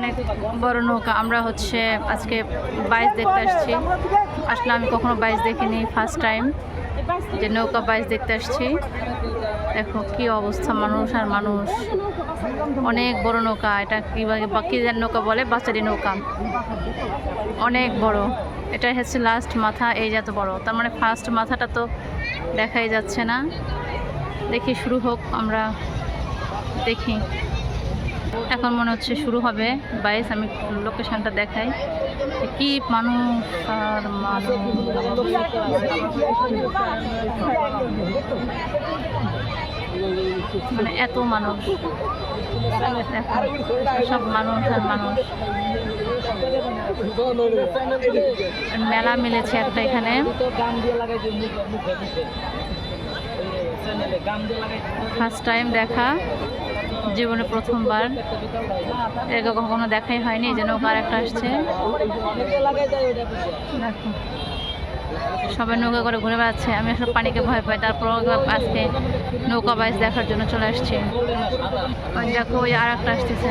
অনেক বড় নৌকা। আমরা হচ্ছে আজকে বাইশ দেখতে আসছি। আসলে আমি কখনো বাইশ দেখিনি ফার্স্ট টাইম যে নৌকা বাইশ দেখতে আসছি। দেখো কি অবস্থা, মানুষ আর মানুষ। অনেক বড় নৌকা, এটা কি বলে- বা কি যেন নৌকা বলে? বাচ্চারি নৌকা। অনেক বড়। এটা হচ্ছে লাস্ট মাথা, এই যে এত বড়। তার মানে ফার্স্ট মাথাটা তো দেখাই যাচ্ছে না। দেখি শুরু হোক, আমরা দেখি। এখন মনে হচ্ছে শুরু হবে। বাইস আমি লোকেশনটা দেখাই। কি মানুষ আর মানে এত মানুষ। সব মানুষ আর মানুষ। মেলা মিলেছে একটা এখানে। ফার্স্ট টাইম দেখা। জীবনে প্রথমবার। এর আগে কখনো দেখাই হয়নি, এই যে নৌকা আর একটা আসছে। সবাই নৌকা করে ঘুরে বেড়াচ্ছে, আমি আসলে পানিকে ভয় পাই তারপর আজকে নৌকা বাইচ দেখার জন্য চলে আসছি। দেখো, ওই আর একটা আসতেছে,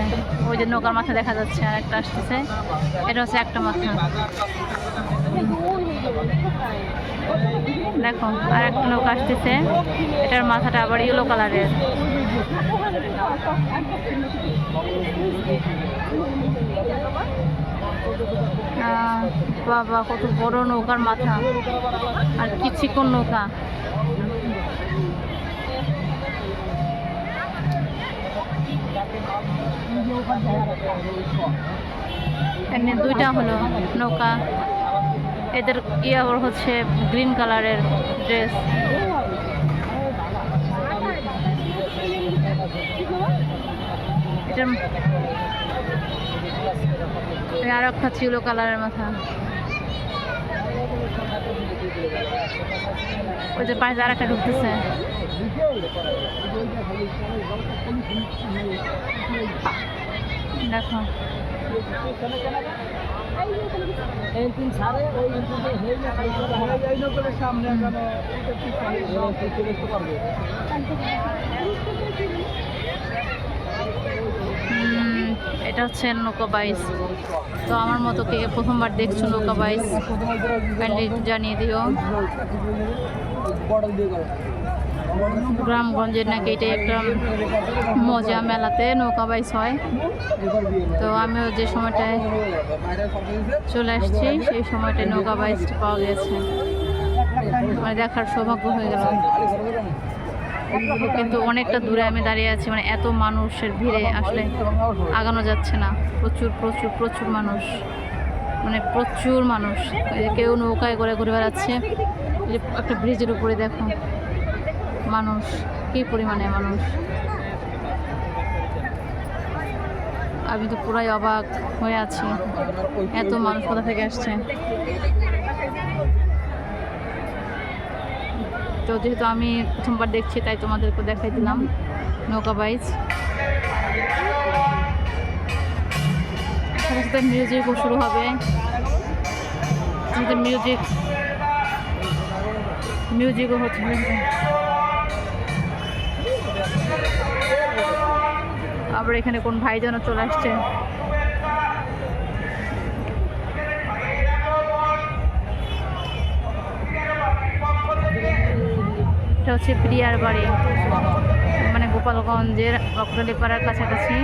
ওই যে নৌকার মাথা দেখা যাচ্ছে আর একটা আসতেছে। এটা হচ্ছে একটা মাথা। দেখো, আর একটা নৌকা আসতেছে। এটার মাথাটা আবার ইয়েলো কালারের বাবা, কত বড় নৌকার মাথা। আর কি চিকন নৌকা। এমনি দুইটা হলো নৌকা। এদের ইয়ে ওর হচ্ছে গ্রিন কালারের ড্রেস। এটার আর একটা ছিল কালারের মাথা। ওই যে পাশে আর একটা ঢুকতেছে। দেখো। এটা হচ্ছে নৌকা বাইস তো আমার মতো কে প্রথমবার দেখছ নৌকা বাইস জানিয়ে দিও। গ্রামগঞ্জের নাকি এটাই একটা মজা মেলাতে, নৌকা বাইস হয়। তো আমিও যে সময়টায় চলে আসছি, সেই সময়টায় নৌকা বাইসটা পাওয়া গেছে। মানে দেখার সৌভাগ্য হয়ে গেল। কিন্তু অনেকটা দূরে আমি দাঁড়িয়ে আছি মানে এত মানুষের ভিড়ে আসলে আগানো যাচ্ছে না। প্রচুর প্রচুর প্রচুর মানুষ। মানে প্রচুর মানুষ। কেউ নৌকায় করে ঘুরে বেড়াচ্ছে। একটা ব্রিজের উপরে দেখো। মানুষ? কী পরিমাণে মানুষ? আমি তো পুরাই অবাক হয়ে আছি। এত মানুষ কোথা থেকে আসছে? তো যেহেতু আমি প্রথমবার দেখছি, তাই তোমাদেরকে দেখাই দিলাম নৌকা সাথে সাথে মিউজিকও শুরু হবে। সাথে মিউজিক মিউজিকও হচ্ছে তারপর এখানে কোন ভাই যেন চলে আসছে। এটা হচ্ছে প্রিয়ার বাড়ি মানে গোপালগঞ্জের অকরালিপাড়ার কাছাকাছি।